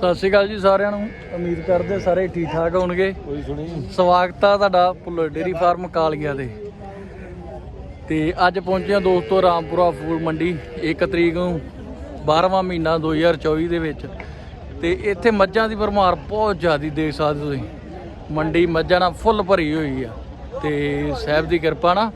ਸਤਿ ਸ਼੍ਰੀ ਅਕਾਲ ਜੀ ਸਾਰਿਆਂ ਨੂੰ। ਉਮੀਦ ਕਰਦੇ ਸਾਰੇ ਠੀਕ ਠਾਕ ਹੋਣਗੇ। ਕੋਈ ਸੁਣੀ ਸਵਾਗਤ ਆ ਤੁਹਾਡਾ ਭੁੱਲਰ ਡੇਰੀ ਫਾਰਮ ਕਾਲੀਆ ਦੇ ਤੇ ਅੱਜ ਪਹੁੰਚੇ ਆ ਦੋਸਤੋ ਰਾਮਪੁਰਾ ਫੂਲ ਮੰਡੀ 1 ਤਰੀਕ ਨੂੰ 12ਵਾਂ ਮਹੀਨਾ 2024 ਦੇ ਵਿੱਚ। ਤੇ ਇੱਥੇ ਮੱਝਾਂ ਦੀ ਭਰਮਾਰ ਬਹੁਤ ਜ਼ਿਆਦੀ ਦੇਖ ਸਕਦੇ ਤੁਸੀਂ। ਮੰਡੀ ਮੱਝਾਂ ਨਾਲ ਫੁੱਲ ਭਰੀ ਹੋਈ ਆ। ਤੇ ਸਾਹਿਬ ਦੀ ਕਿਰਪਾ ਨਾਲ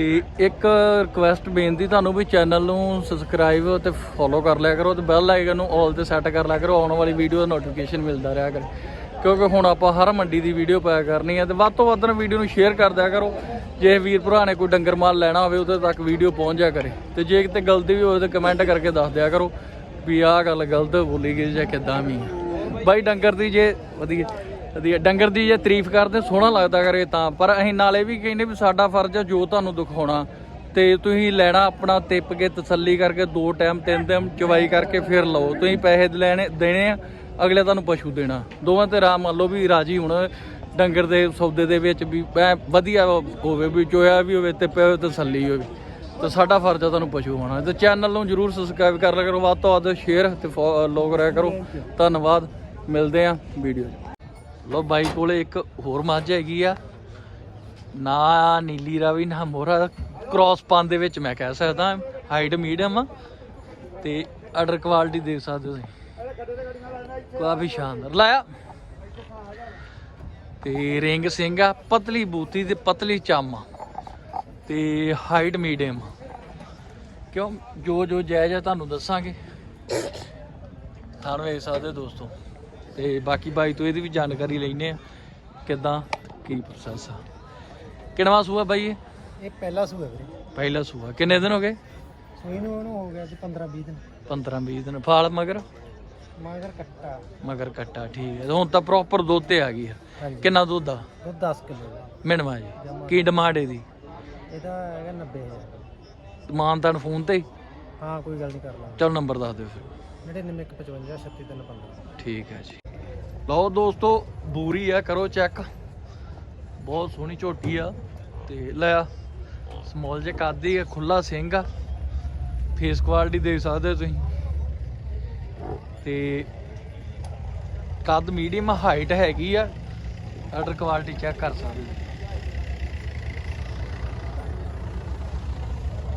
ਤੇ ਇੱਕ ਰਿਕੁਐਸਟ ਬੇਨਤੀ ਤੁਹਾਨੂੰ ਵੀ ਚੈਨਲ ਨੂੰ ਸਬਸਕ੍ਰਾਈਬ ਤੇ ਫੋਲੋ ਕਰ ਲਿਆ ਕਰੋ ਤੇ ਬੈਲ ਆਈਕਨ ਨੂੰ ਆਲ ਤੇ ਸੈੱਟ ਕਰ ਲਿਆ ਕਰੋ, ਆਉਣ ਵਾਲੀ ਵੀਡੀਓ ਦਾ ਨੋਟੀਫਿਕੇਸ਼ਨ ਮਿਲਦਾ ਰਿਹਾ ਕਰੇ। ਕਿਉਂਕਿ ਹੁਣ ਆਪਾਂ ਹਰ ਮੰਡੀ ਦੀ ਵੀਡੀਓ ਪਾਇਆ ਕਰਨੀ ਹੈ ਤੇ ਵੱਧ ਤੋਂ ਵੱਧ ਵੀਡੀਓ ਨੂੰ ਸ਼ੇਅਰ ਕਰ ਦਿਆ ਕਰੋ। ਜੇ ਵੀਰ ਭਰਾ ਨੇ ਕੋਈ ਡੰਗਰ ਮਾਲ ਲੈਣਾ ਹੋਵੇ, ਉਹਦੇ ਤੱਕ ਵੀਡੀਓ ਪਹੁੰਚ ਜਾ ਕਰੇ। ਤੇ ਜੇ ਕਿਤੇ ਗਲਤੀ ਵੀ ਹੋਵੇ ਤਾਂ ਕਮੈਂਟ ਕਰਕੇ ਦੱਸ ਦਿਆ ਕਰੋ ਵੀ ਆਹ ਗੱਲ ਗਲਤ ਬੋਲੀ ਗਈ ਜਾਂ ਕਿੱਦਾਂ ਵੀ ਬਾਈ ਡੰਗਰ ਦੀ ਜੇ ਵਧੀਆ। ਵਧੀਆ ਡੰਗਰ ਦੀ ਜੇ ਤਾਰੀਫ ਕਰਦੇ ਸੋਹਣਾ ਲੱਗਦਾ ਕਰੇ ਤਾਂ। ਪਰ ਅਸੀਂ ਨਾਲੇ ਵੀ ਕਹਿੰਦੇ ਵੀ ਸਾਡਾ ਫਰਜ਼ ਆ ਜੋ ਤੁਹਾਨੂੰ ਦਿਖਾਉਣਾ। ਤੇ ਤੁਸੀਂ ਲੈਣਾ ਆਪਣਾ ਤਿੱਪ ਕੇ ਤਸੱਲੀ ਕਰਕੇ ਦੋ ਟਾਈਮ ਤਿੰਨ ਟਾਈਮ ਚਵਾਈ ਕਰਕੇ ਫਿਰ ਲਓ। ਤੁਸੀਂ ਪੈਸੇ ਲੈਣੇ ਦੇਣੇ ਆ ਅਗਲੇ ਤੁਹਾਨੂੰ ਪਸ਼ੂ ਦੇਣਾ। ਦੋਵਾਂ ਤੇ ਰਾਮ ਮੰਨ ਲਓ ਵੀ ਰਾਜੀ ਹੁਣ ਡੰਗਰ ਦੇ ਸੌਦੇ ਦੇ ਵਿੱਚ ਵੀ ਵਧੀਆ ਹੋਵੇ ਵੀ ਚੋਇਆ ਵੀ ਹੋਵੇ ਤੇ ਪਿਓ ਤਸੱਲੀ ਹੋਵੇ। ਤੇ ਸਾਡਾ ਫਰਜ਼ ਆ ਤੁਹਾਨੂੰ ਪਸ਼ੂ ਹੋਣਾ। ਤੇ ਚੈਨਲ ਨੂੰ ਜਰੂਰ ਸਬਸਕ੍ਰਾਈਬ ਕਰ ਲਿਆ ਕਰੋ। ਵੱਧ ਤੋਂ ਵੱਧ ਸ਼ੇਅਰ ਤੇ ਫੋਲੋ ਕਰਿਆ ਕਰੋ। ਧੰਨਵਾਦ। ਮਿਲਦੇ ਆ ਵੀਡੀਓ ਲੋ ਬਾਈ ਕੋਲੇ ਇੱਕ ਹੋਰ ਮੱਝ ਹੈਗੀ ਆ। ਨਾ ਨੀਲੀ ਰਾਵੀ, ਨਾ ਮੋਹਰਾ। ਕ੍ਰਾਸ ਪਾਨ ਦੇ ਵਿੱਚ ਮੈਂ ਕਹਿ ਸਕਦਾ ਹਾਈਟ ਮੀਡੀਅਮ ਆ। ਤੇ ਆਰਡਰ ਕੁਆਲਿਟੀ ਦੇਖ ਸਕਦੇ ਹੋ ਤੁਸੀਂ। ਕਾਫੀ ਸ਼ਾਨਦਾਰ। ਲਾਇਆ। ਤੇ ਰਿੰਗ ਸਿੰਘ ਆ, ਪਤਲੀ ਬੂਤੀ ਤੇ ਪਤਲੀ ਚੰਮ ਤੇ ਹਾਈਟ ਮੀਡੀਅਮ ਕਿਉਂ? ਜੋ ਜੋ ਜਾਇਜ਼ ਹੈ ਤੁਹਾਨੂੰ ਦੱਸਾਂਗੇ। ਤੁਹਾਨੂੰ ਵੇਖ ਸਕਦੇ ਹੋ ਦੋਸਤੋ। ਤੇ ਬਾਕੀ ਬਾਈ ਤੋਂ ਇਹਦੀ ਵੀ ਜਾਣਕਾਰੀ ਲੈਨੇ ਆ ਕਿਦਾਂ ਕੀ ਪ੍ਰੋਸੈਸ ਆ। ਕਿਹੜਾ ਸੂਆ ਬਾਈ ਇਹ? ਇਹ ਪਹਿਲਾ ਸੂਆ ਵੀਰੇ। ਪਹਿਲਾ ਸੂਆ। ਕਿੰਨੇ ਦਿਨ ਹੋ ਗਏ? ਸੂਈ ਨੂੰ ਉਹਨੂੰ ਹੋ ਗਿਆ ਜੀ 15 20 ਦਿਨ। 15 20 ਦਿਨ। ਫਾਲ ਮਗਰ? ਮਗਰ ਕੱਟਾ। ਮਗਰ ਕੱਟਾ ਠੀਕ ਹੈ। ਤੇ ਹੁਣ ਤਾਂ ਪ੍ਰੋਪਰ ਦੁੱਧ ਤੇ ਆ ਗਈ ਹਾਂਜੀ। ਕਿੰਨਾ ਦੁੱਧ ਆ? ਦੁੱਧ 10 ਕਿਲੋ ਮਿਣਵਾ ਜੀ। ਕੀ ਡਿਮਾਂਡ ਇਹਦੀ? ਇਹਦਾ ਹੈਗਾ 90000 ਮਾਨਤਾਨ ਫੋਨ ਤੇ ਹੀ? ਹਾਂ ਕੋਈ ਗੱਲ ਨਹੀਂ ਕਰ ਲਾਂਗੇ। ਚਲੋ ਨੰਬਰ ਦੱਸ ਦਿਓ ਫਿਰ। 9955 36315 ਠੀਕ ਹੈ ਜੀ। ਲਓ ਦੋਸਤੋ, ਬੂਰੀ ਆ, ਕਰੋ ਚੈੱਕ ਬਹੁਤ ਸੋਹਣੀ ਝੋਟੀ ਆ। ਤੇ ਲੈ ਆ ਸਮਾਲ ਜੇ ਕੱਦ ਹੀ ਆ ਖੁੱਲਾ ਸਿੰਘ ਆ। ਫੇਸ ਕੁਆਲਿਟੀ ਦੇਖ ਸਕਦੇ ਹੋ ਤੁਸੀਂ। ਤੇ ਕੱਦ ਮੀਡੀਅਮ ਹਾਈਟ ਹੈਗੀ ਆ। ਆਰਡਰ ਕੁਆਲਿਟੀ ਚੈੱਕ ਕਰ ਸਕਦੇ ਹੋ।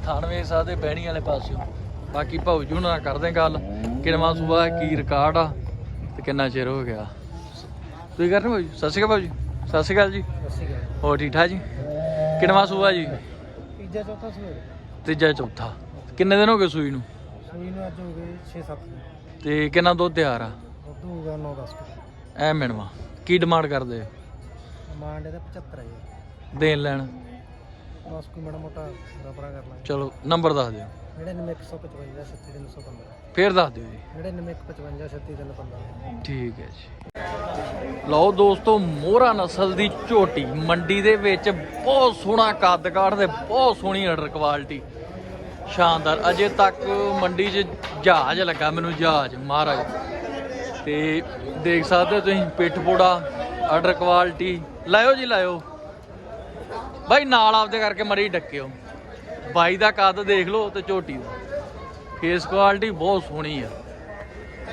ਥਾਣ ਵੇਖ ਬਹਿਣੀ ਵਾਲੇ ਪਾਸਿਓ। ਬਾਕੀ ਭਾਊ ਨਾਲ ਕਰਦੇ ਗੱਲ। ਕਿੰਨਾ ਸੂਬਾ ਕੀ ਰਿਕਾਰਡ ਆ। ਤੇ ਕਿੰਨਾ ਚਿਰ ਹੋ ਗਿਆ। ਤੁਸੀਂ ਕਰ ਰਹੇ ਹੋ ਜੀ ਸਤਿ ਸ਼੍ਰੀ ਅਕਾਲ ਭਾਊ ਜੀ ਸਤਿ ਸ਼੍ਰੀ ਅਕਾਲ ਜੀ। ਹੋਰ ਠੀਕ ਠਾਕ ਜੀ? ਕਿੰਨਾ ਸੂਆ ਜੀ? ਤੀਜਾ ਚੌਥਾ ਸੂਆ ਤੀਜਾ ਚੌਥਾ। ਕਿੰਨੇ ਦਿਨ ਹੋ ਗਏ ਸੂਈ ਨੂੰ? ਸੂਈ ਨੂੰ ਅੱਜ ਹੋ ਗਏ 6-7 ਦਿਨ। ਤੇ ਕਿੰਨਾ ਦੁੱਧ ਤਿਆਰ ਆ? ਦੁੱਧ ਹੋਊਗਾ 9-10 ਕਿਲੋ। ਐ ਮਿਣਵਾ। ਕੀ ਡਿਮਾਂਡ ਕਰਦੇ ਹੋ? ਡਿਮਾਂਡ ਇਹਦਾ 75000 ਦੇਣ ਲੈਣ। ਬਸ ਕੋਈ ਮਾੜਾ ਮੋਟਾ ਰਬਰਾ ਕਰ ਲਾਂਗੇ। ਚਲੋ ਨੰਬਰ ਦੱਸ ਦਿਓ। 9955 36315 ਫੇਰ ਦੱਸ ਦਿਓ ਜੀ। 9955 36315 ਠੀਕ ਹੈ ਜੀ। ਲਓ ਦੋਸਤੋ ਮੋਹਰਾ ਨਸਲ ਦੀ ਝੋਟੀ। ਮੰਡੀ ਦੇ ਵਿੱਚ ਬਹੁਤ ਸੋਹਣਾ ਕੱਦ ਕਾਠ ਤੇ ਬਹੁਤ ਸੋਹਣੀ ਆਰਡਰ ਕੁਆਲਿਟੀ ਸ਼ਾਨਦਾਰ। ਅਜੇ ਤੱਕ ਮੰਡੀ 'ਚ ਜਹਾਜ਼ ਲੱਗਾ ਮੈਨੂੰ ਜਹਾਜ਼ ਮਹਾਰਾਜ। ਤੇ ਦੇਖ ਸਕਦੇ ਹੋ ਤੁਸੀਂ ਪਿੱਠ ਪੋੜਾ ਆਰਡਰ ਕੁਆਲਿਟੀ ਲਾਇਓ ਜੀ ਲਾਇਓ। ਬਾਈ ਨਾਲ ਆਪਦੇ ਕਰਕੇ ਮਰੀ ਡੱਕਿਓ। ਬਾਈ ਦਾ ਕੱਦ ਦੇਖ ਲਓ ਤੇ ਝੋਟੀ ਦਾ। ਫੇਸ ਕੁਆਲਿਟੀ ਬਹੁਤ ਸੋਹਣੀ ਆ।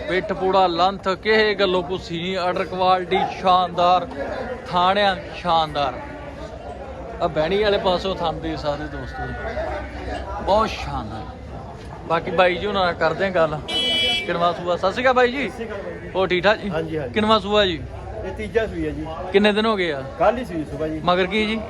ਪਿੱਠ ਪੂੜਾ ਲੰਥ ਕਿਸੇ ਗੱਲੋਂ ਪੁੱਛੀ ਨਹੀਂ ਆਰਡਰ ਕੁਆਲਿਟੀ ਸ਼ਾਨਦਾਰ ਥਾਣਿਆਂ ਸ਼ਾਨਦਾਰ। ਆ ਬਹਿਣੀ ਵਾਲੇ ਪਾਸੋਂ ਥਾਂ ਦੇ ਸਕਦੇ ਦੋਸਤੋ। ਬਹੁਤ ਸ਼ਾਨਦਾਰ। ਬਾਕੀ ਬਾਈ ਜੀ ਉਹਨਾਂ ਨਾਲ ਕਰਦੇ ਆ ਗੱਲ। ਕਿਨਵਾ ਸੂਆ? ਸਤਿ ਸ਼੍ਰੀ ਅਕਾਲ ਬਾਈ ਜੀ। ਹੋ ਠੀਕ ਠਾਕ ਜੀ? ਹਾਂਜੀ, ਹਾਂਜੀ। ਕਿਨਵਾ ਸੂਆ ਜੀ? ਇਹ ਤੀਜਾ ਸੂਈ ਹੈ ਜੀ। ਕਿੰਨੇ ਦਿਨ ਹੋ ਗਏ ਆ? ਕੱਲ ਹੀ ਸੂਈ ਸੁਬਾ ਜੀ। ਮਗਰ ਕੀ ਜੀ?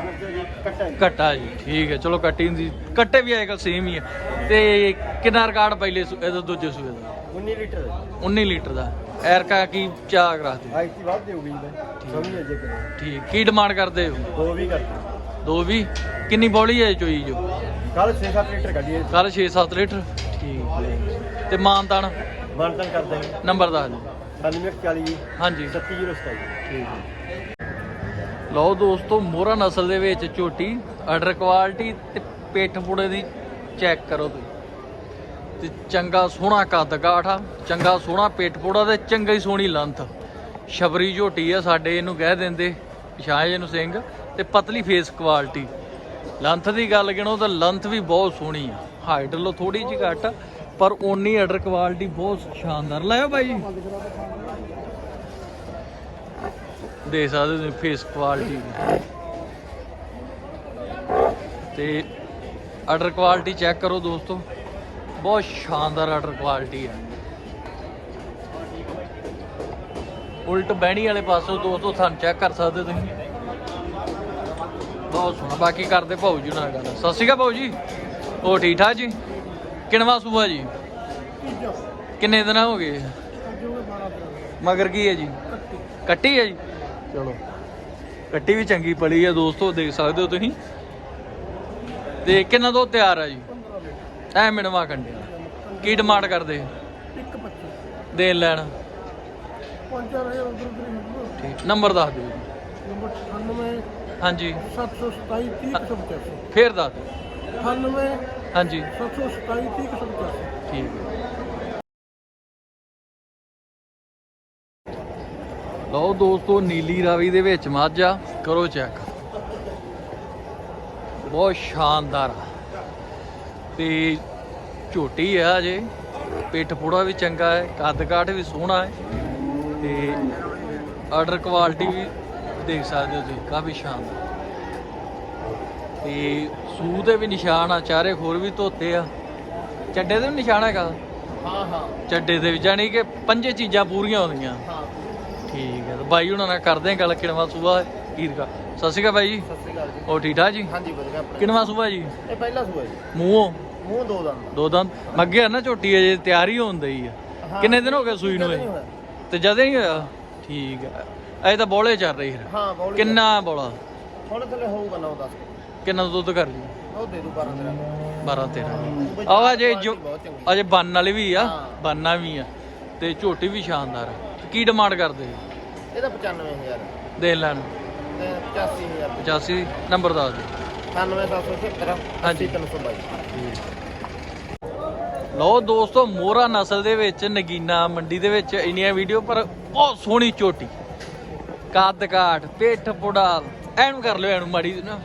ਮਗਰ ਜੀ ਕੱਟਾ ਕੱਟਾ ਜੀ ਠੀਕ ਹੈ ਚਲੋ ਕੱਟੀ ਦੀ ਕੱਟੇ ਵੀ ਆਏਗਾ ਸੇਮ ਹੀ ਹੈ। ਤੇ ਕਿੰਨਾ ਰਿਕਾਰਡ ਪਹਿਲੇ ਸੂ- ਇਹਦਾ ਦੂਜੇ ਸੂਏ ਦਾ? 19 ਲੀਟਰ ਹੈ 19 ਲੀਟਰ ਦਾ। ਐਰਕਾ ਕੀ ਚਾਹ ਕਰਾਤੇ? ਆਈ ਤੀ ਵੱਧ ਦੇਊਗੀ ਜੀ ਸਮਝ ਜੇ ਕਰੇ ਠੀਕ ਕੀ ਡਿਮਾਂਡ ਕਰਦੇ ਹੋ? ਦੋ ਵੀ ਕਰਦੇ। ਦੋ ਵੀ? ਕਿੰਨੀ ਬੋਲੀ ਹੈ ਚੋਈ ਜੋ? ਕੱਲ 6-7 ਲੀਟਰ ਕੱਢੀਏ ਕੱਲ 6-7 ਲੀਟਰ? ਠੀਕ। ਹੈ ਤੇ ਮਾਨਤਾਨ? ਮਾਨਤਨ ਕਰ ਦਾਂਗੇ ਨੰਬਰ ਦੱਸ ਦਿਓ। 9840 ਜੀ ਹਾਂਜੀ। 37027 ਠੀਕ। ਹੈ ਲਓ ਦੋਸਤੋ, ਮੋਹਰਾ ਨਸਲ ਦੇ ਵਿੱਚ ਝੋਟੀ ਆਰਡਰ ਕੁਆਲਿਟੀ ਤੇ ਪੇਠ ਪੂੜੇ ਦੀ ਚੈੱਕ ਕਰੋ ਤੁਸੀਂ। ਤੇ ਚੰਗਾ ਸੋਹਣਾ ਕੱਦ ਕਾਠਾ ਚੰਗਾ ਸੋਹਣਾ ਪਿੱਠ ਪੂੜਾ ਤੇ ਚੰਗਾ ਹੀ ਸੋਹਣੀ ਲੰਥ ਸ਼ਬਰੀ ਝੋਟੀ ਆ ਸਾਡੇ, ਇਹਨੂੰ ਕਹਿ ਦਿੰਦੇ ਪਿਛਾਂ ਨੂੰ ਸਿੰਘ, ਤੇ ਪਤਲੀ ਫੇਸ ਕੁਆਲਿਟੀ ਲੰਥ ਦੀ ਗੱਲ ਕਿਣੋ ਤਾਂ ਲੰਥ ਵੀ ਬਹੁਤ ਸੋਹਣੀ ਆ। ਹਾਈਟ ਲੋ ਥੋੜੀ ਜਿਹੀ ਘੱਟ, ਪਰ ਓਨੀ ਆਰਡਰ ਕੁਆਲਿਟੀ ਬਹੁਤ ਸ਼ਾਨਦਾਰ। ਲਾਇਓ ਬਾਈ ਜੀ। ਦੇ ਸਕਦੇ ਤੁਸੀਂ ਫੇਸ ਕੁਆਲਿਟੀ ਤੇ ਆਰਡਰ ਕੁਆਲਿਟੀ ਚੈੱਕ ਕਰੋ ਦੋਸਤੋ। ਬਹੁਤ ਸ਼ਾਨਦਾਰ ਆਰਡਰ ਕੁਆਲਿਟੀ ਹੈ। ਉਲਟ ਬਹਿਣੀ ਵਾਲੇ ਪਾਸੋਂ ਦੋਸਤੋ ਤੁਹਾਨੂੰ ਚੈੱਕ ਕਰ ਸਕਦੇ ਹੋ ਤੁਸੀਂ। ਬਹੁਤ ਸੋਹਣਾ। ਬਾਕੀ ਕਰਦੇ ਭਾਊ ਜੀ ਨਾਲ ਗੱਲ। ਸਤਿ ਸ਼੍ਰੀ ਅਕਾਲ ਭਾਊ ਜੀ। ਉਹ ਠੀਕ ਠਾਕ ਜੀ? ਕਿਨਵਾ ਸੂਆ ਜੀ? ਕਿੰਨੇ ਦਿਨ ਹੋ ਗਏ? ਮਗਰ ਕੀ ਹੈ ਜੀ? ਕੱਟੀ ਹੈ ਜੀ? ਚਲੋ। ਕੱਟੀ ਵੀ ਚੰਗੀ ਪਲੀ ਹੈ ਦੋਸਤੋ ਦੇਖ ਸਕਦੇ ਹੋ ਤੁਸੀਂ। ਤੇ ਕਿੰਨਾ ਤੋਂ ਤਿਆਰ ਹੈ ਜੀ। ਐ ਮਿਣਵਾ ਕੰਡਿਆ ਕੀ ਡਿਮਾਂਡ ਕਰਦੇ? ਇੱਕ ਪੱਚੀ। ਦੇਣ ਲੈਣ। ਠੀਕ ਨੰਬਰ ਦੱਸ ਦਿਓ ਨੰਬਰ 98 ਹਾਂਜੀ। 727 3085 ਫੇਰ ਦੱਸ ਦਿਓ। 98 ਹਾਂਜੀ। 727 3085 ਠੀਕ। ਹੈ ਲਓ ਦੋਸਤੋ ਨੀਲੀ ਰਾਵੀ ਦੇ ਵਿੱਚ ਮੱਝ ਆ ਕਰੋ ਚੈੱਕ ਬਹੁਤ ਸ਼ਾਨਦਾਰ ਤੇ ਝੋਟੀ ਆ ਅਜੇ ਪਿੱਠ ਪੂੜਾ ਵੀ ਚੰਗਾ ਹੈ ਕੱਦ ਕਾਠ ਵੀ ਸੋਹਣਾ ਹੈ। ਤੇ ਆਰਡਰ ਕੁਆਲਿਟੀ ਵੀ ਦੇਖ ਸਕਦੇ ਹੋ ਤੁਸੀਂ ਕਾਫੀ ਸ਼ਾਨਦਾਰ। ਤੇ ਸੂ ਦੇ ਵੀ ਨਿਸ਼ਾਨ ਆ ਚਾਰੇ ਖੋਰ ਵੀ ਧੋਤੇ ਆ। ਚੱਡੇ ਦੇ ਵੀ ਨਿਸ਼ਾਨ ਹੈਗਾ? ਹਾਂ ਹਾਂ। ਚੱਡੇ ਦੇ ਵੀ ਜਾਨੀ ਕਿ ਪੰਜੇ ਚੀਜ਼ਾਂ ਪੂਰੀਆਂ ਹੁੰਦੀਆਂ। ਹਾਂ। ਤੇ ਬਾਈ ਉਹਨਾਂ ਨਾਲ ਕਰਦੇ ਆ ਗੱਲ ਕਿਣਵਾ ਸੂਆ ਈਰਗਾ ਸਤਿ ਸ਼੍ਰੀ ਅਕਾਲ ਬਾਈ ਜੀ। ਸਤਿ ਸ੍ਰੀ ਅਕਾਲ ਜੀ। ਉਹ ਠੀਕ ਠਾਕ ਜੀ? ਹਾਂਜੀ ਵਧੀਆ ਆਪਣੇ। ਕਿਣਵਾ ਸੂਆ ਜੀ? ਇਹ ਪਹਿਲਾ ਸੂਆ ਜੀ। ਮੂੰਹੋਂ? ਮੂੰਹ ਦੋ ਦੰਦ। ਦੋ ਦੰਦ? ਮੱਗੇ ਆ ਨਾ ਝੋਟੀ ਅਜੇ ਤਿਆਰ ਹੀ ਹੋਣ ਦਈ ਆ। ਕਿੰਨੇ ਦਿਨ ਹੋ ਗਏ ਸੂਈ ਨੂੰ ਇਹ। ਤੇ ਜਦੇ ਨਹੀਂ ਹੋਇਆ? ਠੀਕ ਹੈ ਅਜੇ ਤਾਂ ਬੋਲੇ ਚੱਲ ਰਹੀ ਹੈ ਹਾਂ ਬੋਲ ਕਿੰਨਾ ਬੋਲਾ? ਹੁਣ ਥੱਲੇ ਹੋਊਗਾ 9 10 ਕਿੰਨਾ ਦੁੱਧ ਕਰ ਜੀ ਉਹ ਦੇ ਦੂ 12 13 12 13 ਆ ਅਜੇ ਅਜੇ ਬੰਨ ਵਾਲੀ ਵੀ ਆ। ਬੰਨਾ ਵੀ ਆ। ਤੇ ਝੋਟੀ ਵੀ ਸ਼ਾਨਦਾਰ ਆ। ਕੀ ਡਿਮਾਂਡ ਕਰਦੇ? ਇਹਦਾ 95000 ਦੇ ਲੈਣ। ਤੇ 85000 85 ਨੰਬਰ ਦੱਸ ਦਿਓ। 97776 ਹਾਂਜੀ। 322 ਲਓ ਦੋਸਤੋ ਮੋਰਾ ਨਸਲ ਦੇ ਵਿੱਚ ਨਗੀਨਾ ਮੰਡੀ ਦੇ ਵਿੱਚ ਇੰਨੀਆਂ ਵੀਡੀਓ ਪਰ ਬਹੁਤ ਸੋਹਣੀ ਝੋਟੀ ਕੱਦ ਕਾਠ ਪਿੱਠ ਪੁੜਾ ਐਨੂੰ ਕਰ ਲਿਓ ਐਨੂੰ ਮਾੜੀ ਜਿਹੀ ਨਾ।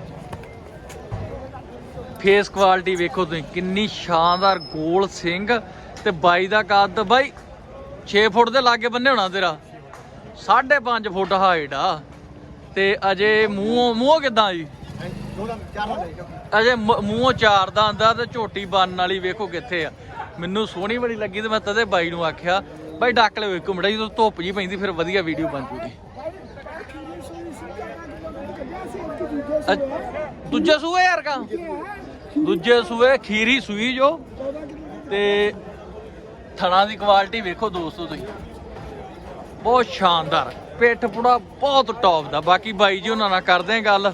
ਫੇਸ ਕੁਆਲਿਟੀ ਵੇਖੋ ਤੁਸੀਂ ਕਿੰਨੀ ਸ਼ਾਨਦਾਰ ਗੋਲ ਸਿੰਘ ਤੇ ਬਾਈ ਦਾ ਕੱਦ। ਬਾਈ 6 ਫੁੱਟ ਦੇ ਲਾਗੇ ਬੰਨੇ ਹੋਣਾ ਤੇਰਾ। 5.5 ਫੁੱਟ ਹਾਈਟ ਆ। ਤੇ ਅਜੇ ਮੂੰਹੋਂ ਮੂੰਹੋਂ ਕਿਦਾਂ ਜੀ? ਅਜੇ ਮ- ਮੂੰਹੋਂ ਚਾਰ ਦਾ ਆਂਦਾ ਤੇ ਝੋਟੀ ਬੰਨ ਵਾਲੀ ਵੇਖੋ ਕਿੱਥੇ ਆ। ਮੈਨੂੰ ਸੋਹਣੀ ਬੜੀ ਲੱਗੀ ਤੇ ਮੈਂ ਤਦੇ ਬਾਈ ਨੂੰ ਆਖਿਆ, ਬਾਈ ਡੱਕ ਲਿਓ ਇੱਕ ਮਿੰਟ ਜਦੋਂ ਧੁੱਪ ਜੀ ਪੈਂਦੀ ਫਿਰ ਵਧੀਆ ਵੀਡੀਓ ਬਣ ਜੂਗੀ। ਦੂਜੇ ਸੂਏ ਯਾਰ ਕਾ ਦੂਜੇ ਸੂਏ, ਖੀਰੀ ਸੂਈ ਜੋ। ਤੇ ਥਣਾ ਦੀ ਕੁਆਲਿਟੀ ਵੇਖੋ ਦੋਸਤੋ ਤੁਸੀਂ। ਬਹੁਤ ਸ਼ਾਨਦਾਰ। ਪਿੱਠ ਪੁੜਾ ਬਹੁਤ ਟੌਪ ਦਾ। ਬਾਕੀ ਬਾਈ ਜੀ ਉਹਨਾਂ ਨਾਲ ਕਰਦੇ ਆ ਗੱਲ।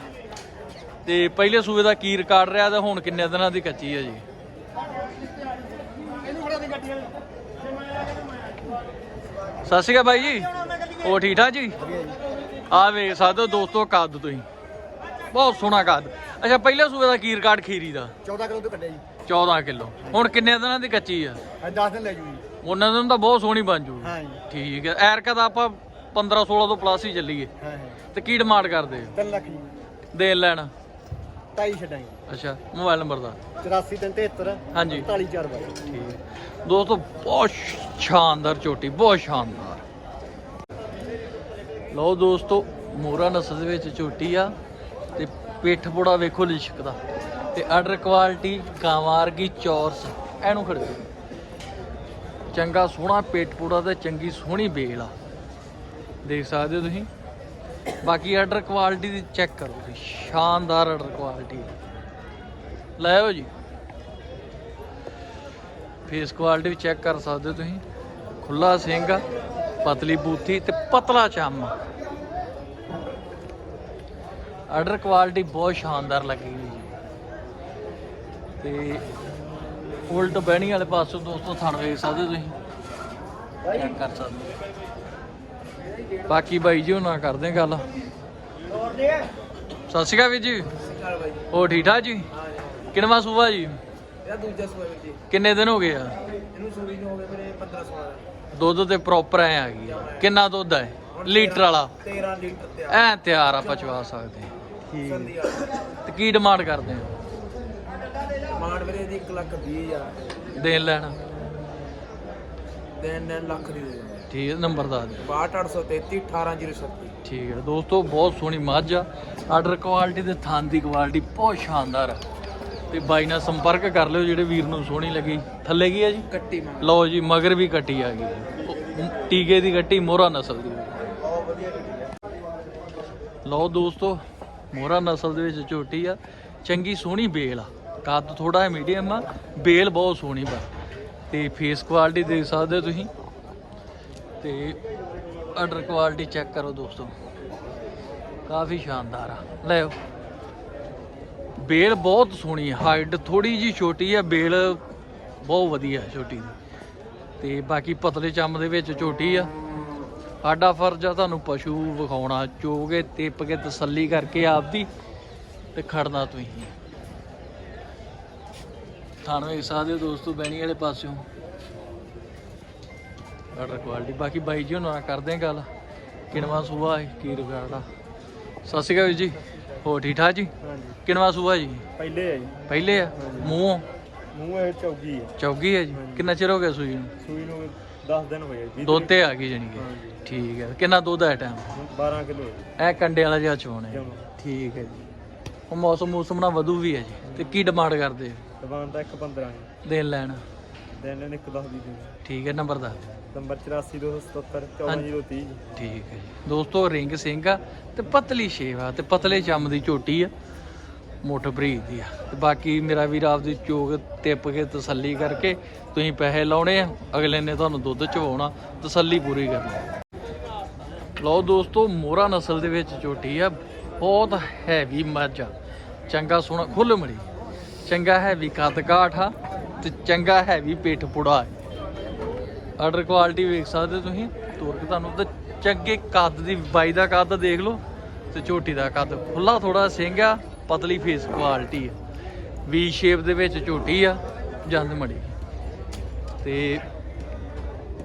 ਤੇ ਪਹਿਲੇ ਸੂਏ ਦਾ ਕੀ ਰਿਕਾਰਡ ਰਿਹਾ ਤੇ ਹੁਣ ਕਿੰਨੇ ਦਿਨਾਂ ਦੀ ਕੱਚੀ ਹੈ ਜੀ? ਸਤਿ ਸ਼੍ਰੀ ਅਕਾਲ ਬਾਈ ਜੀ। ਉਹ ਠੀਕ ਠਾਕ ਜੀ? ਆ ਵੇਖ ਸਕਦੇ ਹੋ ਦੋਸਤੋ ਕੱਦ ਤੁਸੀਂ। ਬਹੁਤ ਸੋਹਣਾ ਕੱਦ। ਅੱਛਾ ਪਹਿਲੇ ਸੂਏ ਦਾ ਕੀ ਰਿਕਾਰਡ ਖੀਰੀ ਦਾ? 14 ਕਿਲੋ ਤੋਂ ਕੱਢਿਆ ਜੀ। 14 ਕਿਲੋ। ਹੁਣ ਕਿੰਨੇ ਦਿਨਾਂ ਦੀ ਕੱਚੀ ਆ? ਅੱਜ 10 ਦਿਨ ਲੈ ਜੂ ਜੀ ਉਹਨਾਂ ਦਿਨ ਤਾਂ ਬਹੁਤ ਸੋਹਣੀ ਬਣ ਜੂ। ਹਾਂ ਜੀ। ਠੀਕ ਹੈ। ਐਰਕਾ ਤਾਂ ਆਪਾਂ 15 16 ਤੋਂ ਪਲੱਸ ਹੀ ਚੱਲੀਏ। ਹਾਂ ਹਾਂ। ਤੇ ਕੀ ਡਿਮਾਂਡ ਕਰਦੇ 3 ਲੱਖ ਜੀ। ਦੇਣ ਲੈਣ। ਤਾਈ ਛੱਡਾਂਗੇ। ਅੱਛਾ ਮੋਬਾਈਲ ਨੰਬਰ ਦਾ। 84 373 ਹਾਂਜੀ। 44 ਬਾਈ। ਠੀਕ ਹੈ। ਦੋਸਤੋ ਬਹੁਤ ਸ਼ਾਨਦਾਰ ਚੋਟੀ ਬਹੁਤ ਸ਼ਾਨਦਾਰ। ਲਓ ਦੋਸਤੋ ਮੋਰਾ ਨਸਲ ਦੇ ਵਿੱਚ ਚੋਟੀ ਆ ਤੇ ਪਿੱਠ ਪੁੜਾ ਵੇਖੋ ਲਿਸ਼ਕਦਾ ਤੇ ਆਰਡਰ ਕੁਆਲਿਟੀ ਗਾਵਾਰ ਕੀ ਚੌਰਸ ਇਹਨੂੰ ਖੜੇ ਚੰਗਾ ਸੋਹਣਾ ਪੇਟ ਪੂੜਾ ਤੇ ਚੰਗੀ ਸੋਹਣੀ ਬੇਲ ਆ। ਦੇਖ ਸਕਦੇ ਹੋ ਤੁਸੀਂ? ਬਾਕੀ ਆਰਡਰ ਕੁਆਲਿਟੀ ਦੀ ਚੈੱਕ ਕਰੋ ਤੁਸੀਂ। ਸ਼ਾਨਦਾਰ ਆਰਡਰ ਕੁਆਲਿਟੀ ਲੈ ਆਓ ਜੀ। ਫੇਸ ਕੁਆਲਿਟੀ ਵੀ ਚੈੱਕ ਕਰ ਸਕਦੇ ਹੋ ਤੁਸੀਂ। ਖੁੱਲਾ ਸਿੰਘ ਆ, ਪਤਲੀ ਬੂਥੀ ਤੇ ਪਤਲਾ ਚੰਮ ਆਰਡਰ ਕੁਆਲਿਟੀ ਬਹੁਤ ਸ਼ਾਨਦਾਰ ਲੱਗੀ ਜੀ। ਤੇ ਉਲਟ ਬਹਿਣੀ ਵਾਲੇ ਪਾਸੋਂ ਦੋਸਤੋ ਥਣ ਵੇਖ ਸਕਦੇ ਹੋ ਤੁਸੀਂ ਚੈੱਕ ਕਰ ਸਕਦੇ ਹੋ। ਬਾਕੀ ਬਾਈ ਜੀ ਉਹਨਾਂ ਕਰਦੇ ਗੱਲ। ਸਤਿ ਸ਼੍ਰੀ ਅਕਾਲ ਵੀਰ ਜੀ। ਹੋਰ ਠੀਕ ਠਾਕ ਜੀ? ਕਿਨਵਾ ਸੂਆ ਜੀ? ਇਹਦਾ ਦੂਜਾ ਸੂਆ ਵੀਰ ਜੀ। ਕਿੰਨੇ ਦਿਨ ਹੋ ਗਏ ਆ? ਇਹਨੂੰ ਸੂਰੀ ਨੂੰ ਹੋ ਗਏ ਮੇਰੇ 15 16 ਦੁੱਧ ਤੇ ਪ੍ਰੋਪਰ ਐ ਆ ਗਈ। ਕਿੰਨਾ ਦੁੱਧ ਹੈ ਲੀਟਰ ਵਾਲਾ। 13 ਲੀਟਰ ਤੇ ਐ ਤਿਆਰ ਆਪਾਂ ਚਵਾ ਸਕਦੇ ਠੀਕ ਤੇ ਕੀ ਡਿਮਾਂਡ ਕਰਦੇ ਆ ਮਾਨ ਵੀਰੇ ਦੀ 1 ਲੱਖ 20 ਹਜ਼ਾਰ ਦੇਣ ਲੈਣ। ਦੇਣ ਨੇ ਲੱਖ ਦੀ ਦੇ ਦਿੰਦੇ ਠੀਕ ਹੈ ਨੰਬਰ ਦੱਸ ਦਿਓ 62833 18036 ਠੀਕ ਹੈ ਦੋਸਤੋ ਬਹੁਤ ਸੋਹਣੀ ਮੱਝ ਆ। ਆਰਡਰ ਕੁਆਲਿਟੀ ਤੇ ਥਣ ਦੀ ਕੁਆਲਿਟੀ ਬਹੁਤ ਸ਼ਾਨਦਾਰ ਆ। ਤੇ ਬਾਈ ਨਾਲ ਸੰਪਰਕ ਕਰ ਲਿਓ ਜਿਹੜੇ ਵੀਰ ਨੂੰ ਸੋਹਣੀ ਲੱਗੀ। ਥੱਲੇ ਕੀ ਆ ਜੀ? ਕੱਟੀ ਮੰਗ ਲਓ ਜੀ ਮਗਰ ਵੀ ਕੱਟੀ ਆ ਗਈ। ਉਹ ਟੀਕੇ ਦੀ ਕੱਟੀ ਮੋਹਰਾ ਨਸਲ ਦੀ। ਬਹੁਤ ਵਧੀਆ ਕੱਟੀ ਆ ਲਓ ਦੋਸਤੋ ਮੋਹਰਾ ਨਸਲ ਦੇ ਵਿੱਚ ਝੋਟੀ ਆ। ਚੰਗੀ ਸੋਹਣੀ ਬੇਲ ਆ। ਕੱਦ ਥੋੜਾ ਜਿਹਾ ਮੀਡੀਅਮ ਆ, ਬੇਲ ਬਹੁਤ ਸੋਹਣੀ ਬਾ ਤੇ ਫੇਸ ਕੁਆਲਿਟੀ ਦੇਖ ਸਕਦੇ ਹੋ ਤੁਸੀਂ। ਤੇ ਆਰਡਰ ਕੁਆਲਿਟੀ ਚੈੱਕ ਕਰੋ ਦੋਸਤੋ। ਕਾਫੀ ਸ਼ਾਨਦਾਰ ਆ। ਲੈ ਬੇਲ ਬਹੁਤ ਸੋਹਣੀ ਹੈ ਹਾਈਟ ਥੋੜੀ ਜੀ ਛੋਟੀ ਆ, ਬੇਲ ਬਹੁਤ ਵਧੀਆ ਛੋਟੀ ਦੀ। ਤੇ ਬਾਕੀ ਪਤਲੇ ਚੰਮ ਦੇ ਵਿੱਚ ਝੋਟੀ ਆ। ਸਾਡਾ ਫਰਜ਼ ਆ ਤੁਹਾਨੂੰ ਪਸ਼ੂ ਵਿਖਾਉਣਾ, ਚੋਗੇ ਤਿੱਪ ਕੇ ਤਸੱਲੀ ਕਰਕੇ ਆਪਦੀ ਤੇ ਖੜਨਾ ਤੁਸੀਂ। ਥਾਣ ਵੇਖ ਸਕਦੇ ਹੋ ਦੋਸਤੋ ਬੈਣੀ ਵਾਲੇ ਪਾਸਿਓਂ। ਆਰਡਰ ਕੁਆਲਿਟੀ ਬਾਕੀ ਬਾਈ ਜੀ ਉਹਨਾਂ ਨਾਲ ਕਰਦੇ ਆ ਗੱਲ। ਕਿਨਵਾ ਸੂਆ ਹੈ ਕੀ ਰਿਕਾਰਡ ਆ? ਸਤਿ ਸ਼੍ਰੀ ਅਕਾਲ ਜੀ। ਹੋ ਠੀਕ ਠਾਕ ਜੀ? ਕਿਨਵਾ ਸੂਆ ਜੀ? ਪਹਿਲੇ ਆ ਜੀ। ਪਹਿਲੇ ਆ? ਮੂੰਹ? ਮੂੰਹ ਇਹ ਚੌਗੀ ਹੈ ਚੌਗੀ ਹੈ ਜੀ? ਕਿੰਨਾ ਚਿਰ ਹੋ ਗਿਆ ਸੂਈ ਨੂੰ? ਸੂਈ ਨੂੰ 10 ਦਿਨ ਹੋਏ ਜੀ। ਦੁੱਧ ਤੇ ਆ ਗਈ ਜਾਣੀ ਕਿ। ਠੀਕ ਹੈ। ਕਿੰਨਾ ਦੁੱਧ ਹੈ ਟਾਈਮ 12 ਕਿਲੋ ਇਹ ਕੰਡੇ ਵਾਲਾ ਜਿਹਾ ਚੋਣ ਹੈ। ਠੀਕ ਹੈ ਜੀ। ਉਹ ਮੌਸਮ ਮੌਸਮ ਨਾਲ ਵਧੂ ਵੀ ਹੈ ਜੀ। ਤੇ ਕੀ ਡਿਮਾਂਡ ਕਰਦੇ ਦੁਕਾਨ ਦਾ 115 ਦੇਣ ਲੈਣ। ਦੇਣ ਨੇ 1 10 ਦੀ ਦੇ ਠੀਕ ਹੈ ਨੰਬਰ ਦਾ ਨੰਬਰ 84277 14030 ਠੀਕ ਹੈ ਜੀ। ਦੋਸਤੋ ਰਿੰਗ ਸਿੰਘ ਆ ਤੇ ਪਤਲੀ ਸ਼ੇਵ ਆ ਤੇ ਪਤਲੇ ਚੰਮ ਦੀ ਝੋਟੀ ਆ। ਮੋਟ ਬਰੀਦ ਦੀ ਆ। ਤੇ ਬਾਕੀ ਮੇਰਾ ਵੀਰ ਆਪਦੀ ਚੋਗ ਟਿੱਪ ਕੇ ਤਸੱਲੀ ਕਰਕੇ ਤੁਸੀਂ ਪੈਸੇ ਲਾਉਣੇ ਆ। ਅਗਲੇ ਨੇ ਤੁਹਾਨੂੰ ਦੁੱਧ ਚਵਾਉਣਾ ਤਸੱਲੀ ਪੂਰੀ ਕਰਨੀ। ਲਓ ਦੋਸਤੋ ਮੋਰਾ ਨਸਲ ਦੇ ਵਿੱਚ ਝੋਟੀ ਆ। ਬਹੁਤ ਹੈਵੀ ਮੱਝ ਆ। ਚੰਗਾ ਸੋਹਣਾ ਖੁੱਲ ਮੜੀ ਚੰਗਾ ਹੈਵੀ ਕੱਦ ਕਾਠ ਆ ਤੇ ਚੰਗਾ ਹੈਵੀ ਪਿੱਠ ਪੁੜਾ ਹੈ। ਆਰਡਰ ਕੁਆਲਿਟੀ ਵੇਖ ਸਕਦੇ ਹੋ ਤੁਸੀਂ। ਤੋਰ ਕੇ ਤੁਹਾਨੂੰ ਤਾਂ ਚੰਗੇ ਕੱਦ ਦੀ ਬਾਈ ਦਾ ਕੱਦ ਦੇਖ ਲਓ ਤੇ ਝੋਟੀ ਦਾ ਕੱਦ। ਖੁੱਲਾ ਥੋੜਾ ਸਿੰਘ ਆ, ਪਤਲੀ ਫੇਸ ਕੁਆਲਿਟੀ ਆ। ਵੀ ਸ਼ੇਪ ਦੇ ਵਿੱਚ ਝੋਟੀ ਆ, ਜੰਦ ਮੜੀ। ਤੇ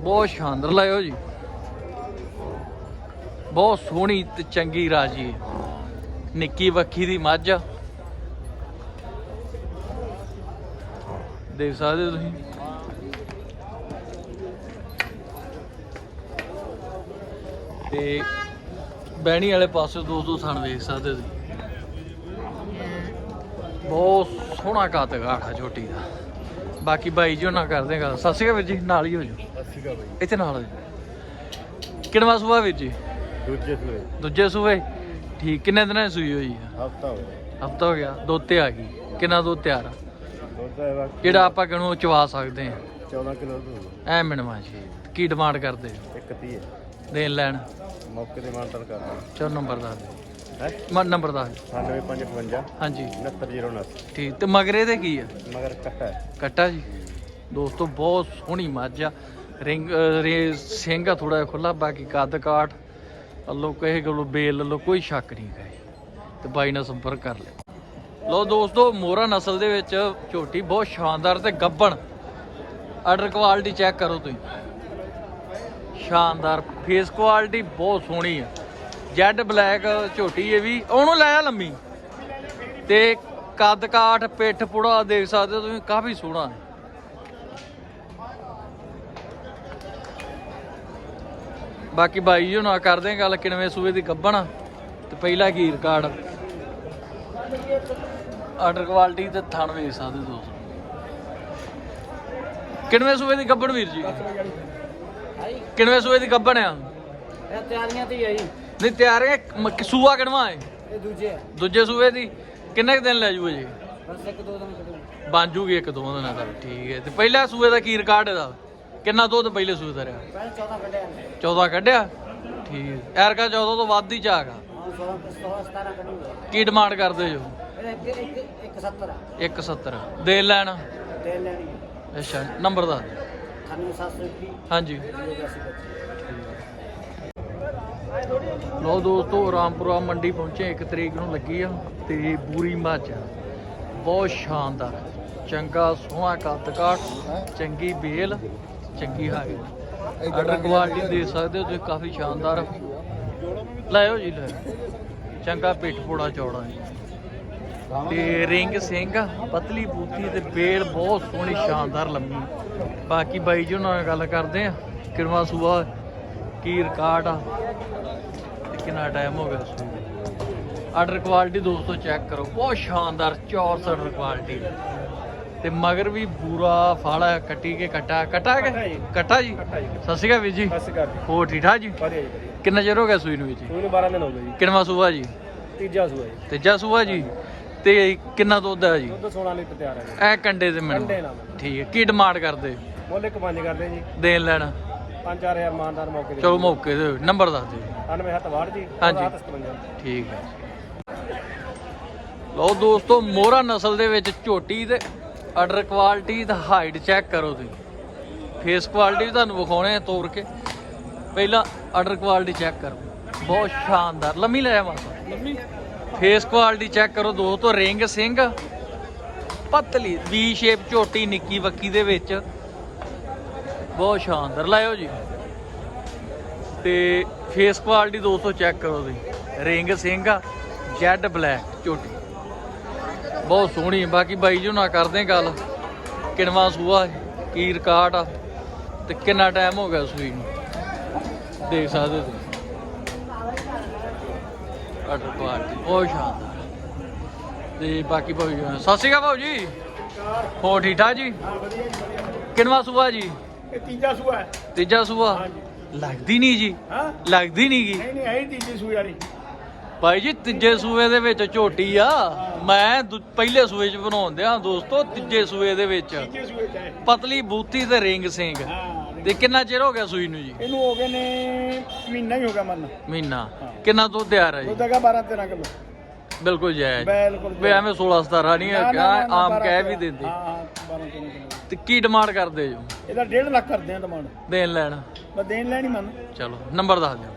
ਬਹੁਤ ਸ਼ਾਨਦਾਰ ਲਾਇਓ ਜੀ। ਬਹੁਤ ਸੋਹਣੀ ਤੇ ਚੰਗੀ ਰਾਜੀ। ਹੈ ਨਿੱਕੀ ਵੱਖੀ ਦੀ ਮੱਝ ਆ। ਦੇਖ ਸਕਦੇ ਹੋ ਤੁਸੀਂ। ਤੇ ਬੈਣੀ ਵਾਲੇ ਪਾਸੇ ਦੋਸਤੋ ਸਣ ਵੇਖ ਸਕਦੇ ਤੁਸੀਂ। ਬਹੁਤ ਸੋਹਣਾ ਕੱਦ ਗਾਠਾ ਛੋਟੀ ਦਾ। ਬਾਕੀ ਬਾਈ ਜੀ ਉਹਨਾਂ ਕਰਦੇ ਗੱਲ। ਸਤਿ ਸ਼੍ਰੀ ਅਕਾਲ ਵੀਰ ਜੀ ਨਾਲ ਹੀ ਹੋ ਜਾਓ। ਕਾ ਬਾਈ। ਇੱਥੇ ਨਾਲ ਹੋ ਜਾਓ। ਕਿੰਨਵਾ ਸੂਆ ਵੀਰ ਜੀ? ਦੂਜੇ ਸੂਏ। ਦੂਜੇ ਸੂਏ? ਠੀਕ ਕਿੰਨੇ ਦਿਨਾਂ ਦੀ ਸੂਈ ਹੋਈ ਆ? ਹਫਤਾ ਹੋ ਗਿਆ। ਹਫਤਾ ਹੋ ਗਿਆ ਦੁੱਧ ਤੇ ਆ ਗਈ। ਕਿੰਨਾ ਦੁੱਧ ਤਿਆਰ ਆ? ਦੁੱਧ ਹੈ ਜਿਹੜਾ ਆਪਾਂ ਕਿਨੂੰ ਚਵਾ ਸਕਦੇ ਆ 14 ਕਿਲੋ ਦੁੱਧ। ਐ ਮਿਣਵਾ ਜੀ। ਕੀ ਡਿਮਾਂਡ ਕਰਦੇ ਹੋ? ਇੱਕ ਤੀ ਹੈ। ਦੇਣ ਲੈਣ। ਮੌਕੇ ਤੇ ਮਾਨਤਨ ਕਰਦਾ। ਚੋ ਨੰਬਰ ਦੱਸ ਦਿਓ। ਹੈ? ਮ ਨੰਬਰ ਦੱਸ ਦਿਓ। 9555 ਹਾਂਜੀ। 6909 ਠੀਕ ਤੇ ਮਗਰੇ ਤੇ ਕੀ ਆ? ਮਗਰ ਕੱਟਾ ਹੈ। ਕੱਟਾ ਜੀ। ਦੋਸਤੋ ਬਹੁਤ ਸੋਹਣੀ ਮੱਝ ਆ। ਰਿੰਗ ਅਹ ਰੇ ਸਿੰਘ ਆ ਥੋੜਾ ਜਿਹਾ ਖੁੱਲਾ ਬਾਕੀ ਕੱਦ ਕਾਠ। ਅੱਲੋ ਕਹੇ ਗਲੋ ਬੇਲ ਲੱਲੋ ਕੋਈ ਸ਼ੱਕ ਨਹੀਂ ਹੈ ਤੇ ਬਾਈ ਨਾਲ ਸੰਪਰਕ ਕਰ ਲਿਓ। ਲੋ ਦੋਸਤੋ ਮੋਰਾ ਨਸਲ ਦੇ ਵਿੱਚ ਝੋਟੀ ਬਹੁਤ ਸ਼ਾਨਦਾਰ ਤੇ ਗੱਬਣ। ਆਰਡਰ ਕੁਆਲਿਟੀ ਚੈੱਕ ਕਰੋ ਤੁਸੀਂ। ਸ਼ਾਨਦਾਰ ਫੇਸ ਕੁਆਲਿਟੀ ਬਹੁਤ ਸੋਹਣੀ ਹੈ ਜੈਡ ਬਲੈਕ ਝੋਟੀ ਇਹ ਵੀ। ਉਹਨੂੰ ਲਾਇਆ ਲੰਮੀ। ਤੇ ਕੱਦ ਕਾਠ ਪਿੱਠ ਪੁੜਾ ਦੇਖ ਸਕਦੇ ਹੋ ਤੁਸੀਂ, ਕਾਫੀ ਸੋਹਣਾ ਹੈ। ਬਾਕੀ ਬਾਈ ਜੀ ਨਾਲ ਕਰਦੇ ਆ ਗੱਲ, ਕਿਨਵੇਂ ਸੂਏ ਦੀ ਗੱਬਣ ਆ। ਤੇ ਪਹਿਲਾ ਕੀ ਰਿਕਾਰਡ ਆਰਡਰ ਕੁਆਲਿਟੀ ਤੇ ਥਣ ਵੇਖ ਸਕਦੇ ਦੋਸਤੋ। ਕਿਨਵੇਂ ਸੂਏ ਦੀ ਗੱਬਣ ਵੀਰ ਜੀ? ਕਿਨਵੇਂ ਸੂਏ ਦੀ ਗੱਬਣ ਆ? ਇਹ ਤਿਆਰੀਆਂ ਤੇ ਆਈ ਨਹੀਂ ਤਿਆਰ ਹੈ ਮ- ਸੂਆ ਕਿਨਵਾ ਹੈ? ਇਹ ਦੂਜੇ ਦੂਜੇ ਸੂਏ ਦੀ। ਕਿੰਨੇ ਦਿਨ ਲੈ ਜੂਏ ਜੀ? ਬਸ ਇੱਕ ਦੋ ਦਿਨ ਕੱਢੋ ਬਣ ਜੂਗੀ ਇੱਕ ਦੋ ਦਿਨਾਂ ਦਾ ਠੀਕ ਹੈ। ਤੇ ਪਹਿਲਾ ਸੂਏ ਦਾ ਕੀ ਰਿਕਾਰਡ ਇਹਦਾ? ਕਿੰਨਾ ਦੁੱਧ ਪਹਿਲੇ ਸੂਏ ਦਾ ਰਿਹਾ? ਪਹਿਲਾਂ 14 ਕੱਢਿਆ 14 ਕੱਢਿਆ? ਠੀਕ। ਐਰਕਾ 14 ਤੋਂ ਵੱਧ ਹੀ ਝਾਗਾ ਹਾਂ 16 16 17 ਕੱਢੂਗਾ। ਕੀ ਡਿਮਾਂਡ ਕਰਦੇ ਜੋ? ਇੱਕ ਇੱਕ ਇੱਕ 70 ਆ। 170 ਦੇ ਲੈਣ? ਦੇ ਲੈਣੀ ਅੱਛਾ ਨੰਬਰ ਦਾ 9720 ਹਾਂਜੀ 82 ਲੋ ਦੋਸਤੋ ਰਾਮਪੁਰਾ ਮੰਡੀ ਪਹੁੰਚੇ। ਇੱਕ ਤਰੀਕ ਨੂੰ ਲੱਗੀ ਆ ਤੇ ਬੂਰੀ ਮੱਝ ਬਹੁਤ ਸ਼ਾਨਦਾਰ। ਚੰਗਾ ਸੋਹਣਾ ਕੱਦ ਕਾਠ ਚੰਗੀ ਬੇਲ ਚੰਗੀ ਹਾਈਟ। ਆਰਡਰ ਕੁਆਲਿਟੀ ਦੇ ਸਕਦੇ ਹੋ ਤੁਸੀਂ ਕਾਫੀ ਸ਼ਾਨਦਾਰ। ਲਾਇਓ ਜੀ ਲੈ ਚੰਗਾ ਪਿੱਠ ਪੋੜਾ ਚੌੜਾ ਜੀ। ਤੇ ਰਿੰਗ ਸਿੰਘ ਪਤਲੀ ਬੂਤੀ ਤੇ ਬੇਲ ਬਹੁਤ ਸੋਹਣੀ ਸ਼ਾਨਦਾਰ ਲੰਮੀ। ਬਾਕੀ ਬਾਈ ਜੀ ਉਹਨਾਂ ਨਾਲ ਗੱਲ ਕਰਦੇ ਆ ਕਿਰਵਾ ਸੂਆ ਕੀ ਰਿਕਾਰਡ ਆ? ਕਿੰਨਾ ਟਾਈਮ ਹੋ ਗਿਆ ਸੂਈ ਆਰਡਰ ਕੁਆਲਿਟੀ ਦੋਸਤੋ ਚੈੱਕ ਕਰੋ। ਬਹੁਤ ਸ਼ਾਨਦਾਰ ਚੌਰਸ ਆਰਡਰ ਕੁਆਲਿਟੀ ਤੇ ਮਗਰ ਵੀ ਪੂਰਾ ਫਾਲਾ ਕੱਟੀ ਕੇ ਕਟਾ। ਕਟਾ ਕੇ? ਕਟਾ ਜੀ। ਸਤਿ ਸ਼੍ਰੀ ਅਕਾਲ ਵੀਰ ਜੀ। ਸਤਿ ਸ਼੍ਰੀ ਅਕਾਲ ਜੀ। ਹੋਰ ਠੀਕ ਠਾਕ ਜੀ? ਕਿੰਨਾ ਚਿਰ ਹੋ ਗਿਆ ਸੂਈ ਨੂੰ ਜੀ? ਸੂਈ ਨੂੰ 12 ਦਿਨ ਹੋ ਗਏ ਜੀ। ਕਿੰਨਵਾ ਸੂਆ ਜੀ? ਤੀਜਾ ਸੂਆ ਜੀ। ਤੀਜਾ ਸੂਆ ਜੀ? ਤੇ ਕਿੰਨਾ ਦੁੱਧ ਹੈ ਜੀ? ਦੁੱਧ 16 ਲੀਟਰ ਤਿਆਰ ਹੈ ਇਹ ਕੰਡੇ ਤੇ ਮੈਨੂੰ ਕੰਡੇ ਨਾਲ। ਠੀਕ ਹੈ। ਕੀ ਡਿਮਾਂਡ ਕਰਦੇ? ਮੁੱਲ ਇੱਕ ਪੰਜ ਕਰਦੇ ਜੀ। ਦੇਣ ਲੈਣ। 5-4000 ਮਾਨਦਾਰ ਮੌਕੇ ਦੇ ਚਲੋ ਮੌਕੇ ਤੇ। ਨੰਬਰ ਦੱਸ ਦਿਓ। 97 ਹੱਥ ਵਾੜ ਜੀ। ਹਾਂਜੀ। 57 ਠੀਕ ਹੈ। ਲਓ ਦੋਸਤੋ ਮੋਹਰਾ ਨਸਲ ਦੇ ਵਿੱਚ ਝੋਟੀ ਤੇ ਆਰਡਰ ਕੁਆਲਿਟੀ ਤੇ ਹਾਈਟ ਚੈੱਕ ਕਰੋ ਤੁਸੀਂ। ਫੇਸ ਕੁਆਲਿਟੀ ਵੀ ਤੁਹਾਨੂੰ ਵਿਖਾਉਣੇ ਆ ਤੋੜ ਕੇ। ਪਹਿਲਾਂ ਆਰਡਰ ਕੁਆਲਿਟੀ ਚੈੱਕ ਕਰੋ। ਬਹੁਤ ਸ਼ਾਨਦਾਰ। ਲੰਮੀ ਲੈ ਮਾਸਾ ਲੰਮੀ। ਫੇਸ ਕੁਆਲਿਟੀ ਚੈੱਕ ਕਰੋ ਦੋਸਤੋ ਰਿੰਗ ਸਿੰਘ। ਪਤਲੀ ਵੀ ਸ਼ੇਪ ਝੋਟੀ ਨਿੱਕੀ ਵੱਕੀ ਦੇ ਵਿੱਚ। ਬਹੁਤ ਸ਼ਾਨਦਾਰ, ਲਾਇਓ ਜੀ। ਤੇ ਫੇਸ ਕੁਆਲਿਟੀ ਦੋਸਤੋ ਚੈੱਕ ਕਰੋ ਤੁਸੀਂ। ਰਿੰਗ ਸਿੰਘ ਆ ਜੈਡ ਬਲੈਕ ਝੋਟੀ। ਬਹੁਤ ਸੋਹਣੀ ਬਾਕੀ ਬਾਈ ਜੀ ਨਾਲ ਕਰਦੇ ਗੱਲ। ਕਿਨਵਾ ਸੂਆ, ਕੀ ਰਿਕਾਰਡ ਆ। ਤੇ ਕਿੰਨਾ ਟਾਈਮ ਹੋ ਗਿਆ ਸੂਈ ਨੂੰ? ਦੇਖ ਸਕਦੇ ਹੋ ਆਰਡਰ ਕੁਆਲਿਟੀ ਬਹੁਤ ਸ਼ਾਨਦਾਰ ਤੇ ਬਾਕੀ ਜੀ ਸਤਿ ਸ਼੍ਰੀ ਅਕਾਲ ਭਾਊ ਜੀ। ਹੋ ਠੀਕ ਠਾਕ ਜੀ? ਕਿਨਵਾ ਸੂਆ ਜੀ? ਇਹ ਤੀਜਾ ਸੂਆ ਹੈ। ਤੀਜਾ ਸੂਆ? ਲੱਗਦੀ ਨਹੀਂ ਜੀ। ਹਾਂ? ਲੱਗਦੀ ਨਹੀਂ ਗੀ ਨਹੀਂ ਨਹੀਂ ਹੈ ਤੀਜੀ ਸੂਈ ਵਾਲੀ। ਭਾਈ ਜੀ ਤੀਜੇ ਸੂਏ ਦੇ ਵਿੱਚ ਝੋਟੀ ਆ। ਮੈਂ ਪਹਿਲੇ ਸੂਏ 'ਚ ਬਣਾਉਂਦੇ ਆ ਦੋਸਤੋ ਤੀਜੇ ਸੂਏ ਦੇ ਵਿੱਚ। ਸੂਏ ਪਤਲੀ ਬੂਤੀ ਤੇ ਰਿੰਗ ਸਿੰਘ ਹਾਂ। ਤੇ ਕਿੰਨਾ ਚਿਰ ਹੋ ਗਿਆ ਸੂਈ ਨੂੰ ਜੀ? ਇਹਨੂੰ ਹੋ ਗਏ ਨੇ ਮਹੀਨਾ ਹੀ ਹੋ ਗਿਆ ਮਨ ਮਹੀਨਾ। ਕਿੰਨਾ ਦੁੱਧ ਤਿਆਰ ਹੈ ਜੀ? ਦੁੱਧ ਹੈਗਾ 12 13 ਕਿਲੋ। ਬਿਲਕੁਲ ਜਾਇਜ਼ ਬਿਲਕੁਲ ਵੇ ਐਵੇਂ 16 17 ਨਹੀਂ ਨਾ, ਆਮ 12 ਕਹਿ ਵੀ। ਦਿੰਦੇ। ਹਾਂ ਹਾਂ 12 13 ਕਿਲੋ। ਤੇ ਕੀ ਡਿਮਾਂਡ ਕਰਦੇ ਜੋ ਇਹਦਾ 1.5 ਲੱਖ ਕਰਦੇ ਆ ਡਿਮਾਂਡ। ਦੇਣ ਲੈਣ। ਬਸ ਦੇਣ ਲੈਣੀ ਮਨ। ਚਲੋ ਨੰਬਰ ਦੱਸ ਦਿਓ।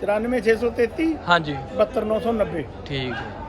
94633 ਹਾਂਜੀ। 72990 ਠੀਕ ਹੈ।